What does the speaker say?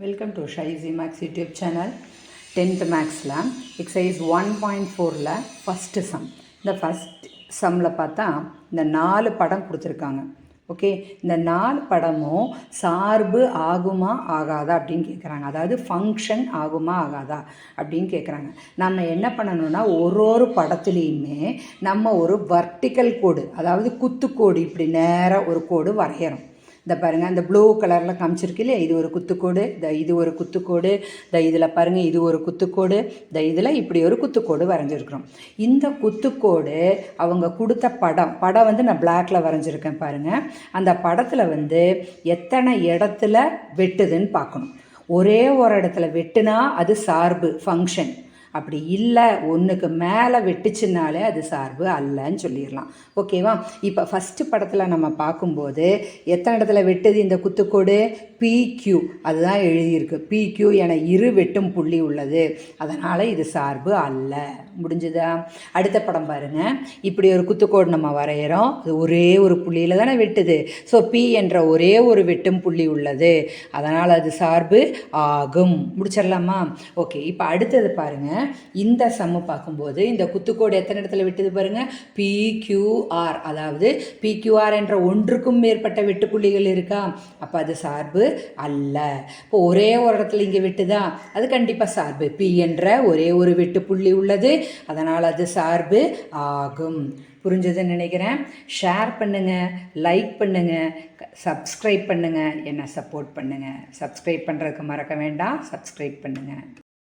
Welcome to ஷைசி maths YouTube channel tenth மேக்ஸில் exercise one point ஃபோரில் first sum இந்த first சம்மில் பார்த்தா இந்த நாலு படம் கொடுத்துருக்காங்க. ஓகே இந்த நாலு படமும் சார்பு ஆகுமா ஆகாதா அப்படின்னு கேட்குறாங்க அதாவது ஃபங்க்ஷன் ஆகுமா ஆகாதா அப்படின்னு கேட்குறாங்க நம்ம என்ன பண்ணணும்னா ஒரு ஒரு படத்துலேயுமே நம்ம ஒரு வர்டிக்கல் கோடு அதாவது குத்துக்கோடு இப்படி நேராக ஒரு கோடு வரைகிறோம் இந்த பாருங்கள் அந்த ப்ளூ கலரில் காமிச்சிருக்கு இல்லையா? இது ஒரு குத்துக்கோடு இந்த இது ஒரு குத்துக்கோடு இந்த இதில் பாருங்கள் இது ஒரு குத்துக்கோடு இந்த இதில் இப்படி ஒரு குத்துக்கோடு வரைஞ்சிருக்கிறோம். இந்த குத்துக்கோடு அவங்க கொடுத்த படம் படம் வந்து நான் பிளாக்ல வரைஞ்சிருக்கேன் பாருங்கள் அந்த படத்தில் வந்து எத்தனை இடத்துல வெட்டுதுன்னு பார்க்கணும். ஒரே ஒரு இடத்துல வெட்டுனா அது சார்பு ஃபங்க்ஷன் அப்படி இல்லை ஒன்றுக்கு மேலே வெட்டுச்சுனாலே அது சார்பு அல்லன்னு சொல்லிடலாம். ஓகேவா? இப்போ ஃபஸ்ட்டு படத்தில் நம்ம பார்க்கும்போது எத்தனை இடத்துல வெட்டுது இந்த குத்துக்கோடு? பிக்யூ அதுதான் எழுதியிருக்கு. பிக்யூ என இரு வெட்டும் புள்ளி உள்ளது. அதனால் இது சார்பு அல்ல. முடிஞ்சுதா? அடுத்த படம் பாருங்கள் இப்படி ஒரு குத்துக்கோடு நம்ம வரைகிறோம் அது ஒரே ஒரு புள்ளியில் தானே வெட்டுது. ஸோ பி என்ற ஒரே ஒரு வெட்டும் புள்ளி உள்ளது. அதனால் அது சார்பு ஆகும். முடிச்சிடலாமா? ஓகே இப்போ அடுத்தது பாருங்கள் இந்த சம்மு பார்க்கும்போது இந்த குத்துக்கோடு எத்தனை இடத்துல வெட்டுது பாருங்கள் பிக்யூஆர் அதாவது பிக்யூஆர் என்ற ஒன்றுக்கும் மேற்பட்ட வெட்டுப்புள்ளிகள் இருக்கா? அப்போ அது சார்பு அல்ல. இப்போ ஒரே ஒரு இடத்துல இங்கே வெட்டுதா? அது கண்டிப்பாக சார்பு. பி என்ற ஒரே ஒரு வெட்டுப்புள்ளி உள்ளது. அதனால் அது சார்பு ஆகும். புரிஞ்சதுன்னு நினைக்கிறேன். ஷேர் பண்ணுங்கள் லைக் பண்ணுங்கள் சப்ஸ்கிரைப் பண்ணுங்கள் என்னை சப்போர்ட் பண்ணுங்கள் சப்ஸ்கிரைப் பண்ணுறதுக்கு மறக்க வேண்டாம். சப்ஸ்கிரைப் பண்ணுங்கள்